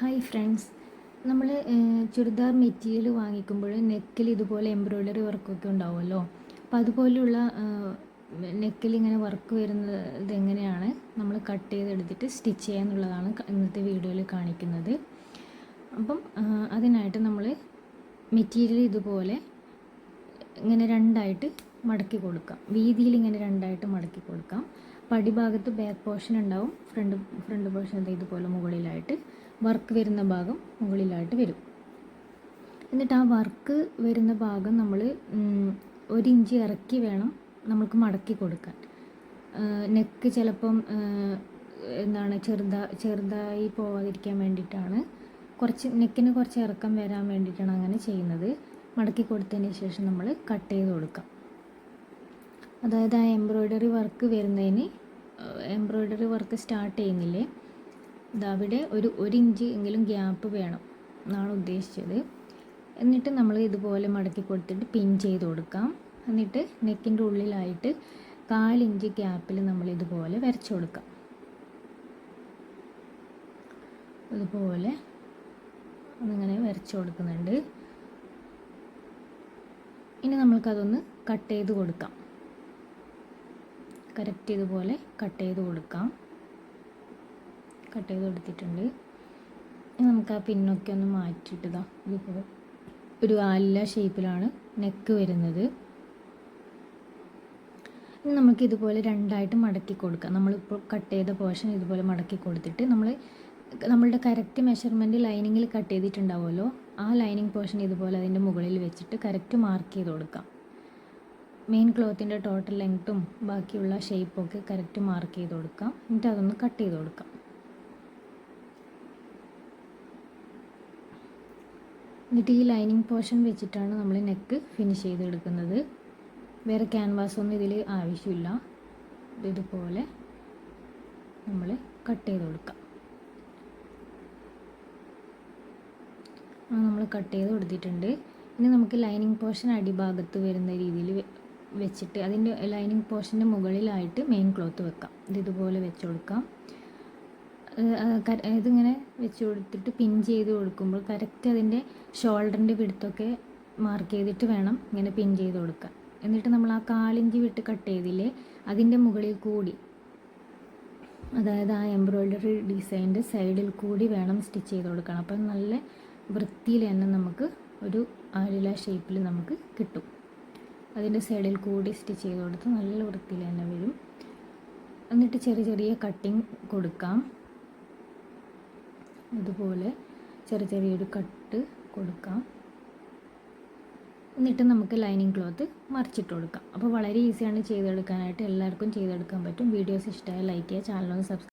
Hi friends നമ്മൾ churidar material വാങ്ങിക്കുമ്പോൾ നെക്കിൽ ഇതുപോലെ എംബ്രോയ്ഡറി വർക്കൊക്കെ ഉണ്ടാവുമല്ലോ? അപ്പം അതുപോലെയുള്ള നെക്കിൽ ഇങ്ങനെ വർക്ക് വരുന്നത് എങ്ങനെയാണ്? നമ്മൾ കട്ട് ചെയ്തെടുത്തിട്ട് സ്റ്റിച്ച് ചെയ്യുക എന്നുള്ളതാണ് ഇന്നത്തെ വീഡിയോയിൽ കാണിക്കുന്നത്. അപ്പം അതിനായിട്ട് നമ്മൾ മെറ്റീരിയൽ ഇതുപോലെ ഇങ്ങനെ രണ്ടായിട്ട് മടക്കി കൊടുക്കാം. വീതിയിൽ ഇങ്ങനെ രണ്ടായിട്ട് മടക്കി കൊടുക്കാം. പടിഭാഗത്ത് ബാക്ക് പോർഷൻ ഉണ്ടാവും ഫ്രണ്ട് ഫ്രണ്ട് പോർഷൻ ഇതുപോലെ മുകളിലായിട്ട്. വർക്ക് വരുന്ന ഭാഗം മുകളിലായിട്ട് വരും. എന്നിട്ട് ആ വർക്ക് വരുന്ന ഭാഗം നമ്മൾ ഒരു ഇഞ്ച് ഇറക്കി വേണം നമുക്ക് മടക്കി കൊടുക്കാൻ. നെക്ക് ചിലപ്പം എന്താണ് ചെറുതാ ചെറുതായി പോവാതിരിക്കാൻ വേണ്ടിയിട്ടാണ്. കുറച്ച് നെക്കിന് കുറച്ച് ഇറക്കം വരാൻ വേണ്ടിയിട്ടാണ് അങ്ങനെ ചെയ്യുന്നത്. മടക്കി കൊടുത്തതിന് ശേഷം നമ്മൾ കട്ട് ചെയ്ത് കൊടുക്കാം. അതായത് ആ എംബ്രോയ്ഡറി വർക്ക് വരുന്നതിന് എംബ്രോയ്ഡറി വർക്ക് സ്റ്റാർട്ട് ചെയ്യുന്നില്ലേ അവിടെ ഒരു ഒരു ഇഞ്ച് എങ്കിലും ഗ്യാപ്പ് വേണം എന്നാണ് ഉദ്ദേശിച്ചത്. എന്നിട്ട് നമ്മൾ ഇതുപോലെ മടക്കി കൊടുത്തിട്ട് പിൻ ചെയ്ത് കൊടുക്കാം. എന്നിട്ട് നെക്കിന്റെ ഉള്ളിലായിട്ട് കാലിഞ്ച് ഗ്യാപ്പിൽ നമ്മൾ ഇതുപോലെ വരച്ചു കൊടുക്കാം. ഇതുപോലെ അങ്ങനെ വരച്ചു കൊടുക്കുന്നുണ്ട്. ഇനി നമ്മൾക്കതൊന്ന് കട്ട് ചെയ്ത് കൊടുക്കാം. കറക്റ്റ് ഇതുപോലെ കട്ട് ചെയ്ത് കൊടുക്കാം. കട്ട് ചെയ്ത് കൊടുത്തിട്ടുണ്ട് നമുക്ക് ആ പിന്നൊക്കെ ഒന്ന് മാറ്റിയിട്ട് ഇതാ ഇതിപ്പോൾ ഒരു ആലില ഷേപ്പിലാണ് നെക്ക് വരുന്നത്. നമുക്ക് ഇതുപോലെ രണ്ടായിട്ട് മടക്കി കൊടുക്കാം. നമ്മളിപ്പോൾ കട്ട് ചെയ്ത പോർഷൻ ഇതുപോലെ മടക്കി കൊടുത്തിട്ട് നമ്മൾ നമ്മളുടെ കറക്റ്റ് മെഷർമെന്റ് ലൈനിങ്ങിൽ കട്ട് ചെയ്തിട്ടുണ്ടാവുമല്ലോ? ആ ലൈനിങ് പോർഷൻ ഇതുപോലെ അതിന്റെ മുകളിൽ വെച്ചിട്ട് കറക്റ്റ് മാർക്ക് ചെയ്ത് കൊടുക്കാം. മെയിൻ ക്ലോത്തിന്റെ ടോട്ടൽ ലെങ്ത്തും ബാക്കിയുള്ള ഷേപ്പൊക്കെ കറക്റ്റ് മാർക്ക് ചെയ്ത് കൊടുക്കാം. എന്നിട്ട് അതൊന്ന് കട്ട് ചെയ്ത് കൊടുക്കാം. എന്നിട്ട് ഈ ലൈനിങ് പോർഷൻ വെച്ചിട്ടാണ് നമ്മൾ നെക്ക് ഫിനിഷ് ചെയ്തെടുക്കുന്നത്. വേറെ ക്യാൻവാസ് ഒന്നും ഇതിൽ ആവശ്യമില്ല. ഇതുപോലെ നമ്മൾ കട്ട് ചെയ്ത് കൊടുക്കാം. നമ്മൾ കട്ട് ചെയ്ത് കൊടുത്തിട്ടുണ്ട്. ഇനി നമുക്ക് ലൈനിങ് പോർഷൻ അടിഭാഗത്ത് വരുന്ന രീതിയിൽ വെച്ചിട്ട് അതിന്റെ ലൈനിങ് പോർഷന്റെ മുകളിലായിട്ട് മെയിൻ ക്ലോത്ത് വെക്കാം. ഇത് ഇതുപോലെ വെച്ച് കൊടുക്കാം. ഇതിങ്ങനെ വെച്ച് കൊടുത്തിട്ട് പിൻ ചെയ്ത് കൊടുക്കുമ്പോൾ കറക്റ്റ് അതിന്റെ ഷോൾഡറിന്റെ വിടുത്തൊക്കെ മാർക്ക് ചെയ്തിട്ട് വേണം ഇങ്ങനെ പിൻ ചെയ്ത് കൊടുക്കാൻ. എന്നിട്ട് നമ്മൾ ആ കാലിഞ്ചി വിട്ട് കട്ട് ചെയ്തില്ലേ അതിന്റെ മുകളിൽ കൂടി അതായത് ആ എംബ്രോയ്ഡറി ഡിസൈന്റെ സൈഡിൽ കൂടി വേണം സ്റ്റിച്ച് ചെയ്ത് കൊടുക്കണം അപ്പം നല്ല വൃത്തിയിൽ തന്നെ നമുക്ക് ഒരു ആഴില ഷേപ്പിൽ നമുക്ക് കിട്ടും. അതിന്റെ സൈഡിൽ കൂടി സ്റ്റിച്ച് ചെയ്ത് കൊടുത്ത് നല്ല വൃത്തിയിൽ തന്നെ വരും. എന്നിട്ട് ചെറിയ ചെറിയ കട്ടിങ് കൊടുക്കാം. ഇതുപോലെ ചെറിയ ചെറിയൊരു കട്ട് കൊടുക്കാം. എന്നിട്ട് നമുക്ക് ലൈനിങ് ക്ലോത്ത് മറിച്ചിട്ട് കൊടുക്കാം. അപ്പോൾ വളരെ ഈസിയാണ് ചെയ്തെടുക്കാനായിട്ട്. എല്ലാവർക്കും ചെയ്തെടുക്കാൻ പറ്റും. വീഡിയോസ് ഇഷ്ടമായ ലൈക്ക് ചെയ്യുക ചാനലൊന്ന് സബ്സ്ക്രൈബ്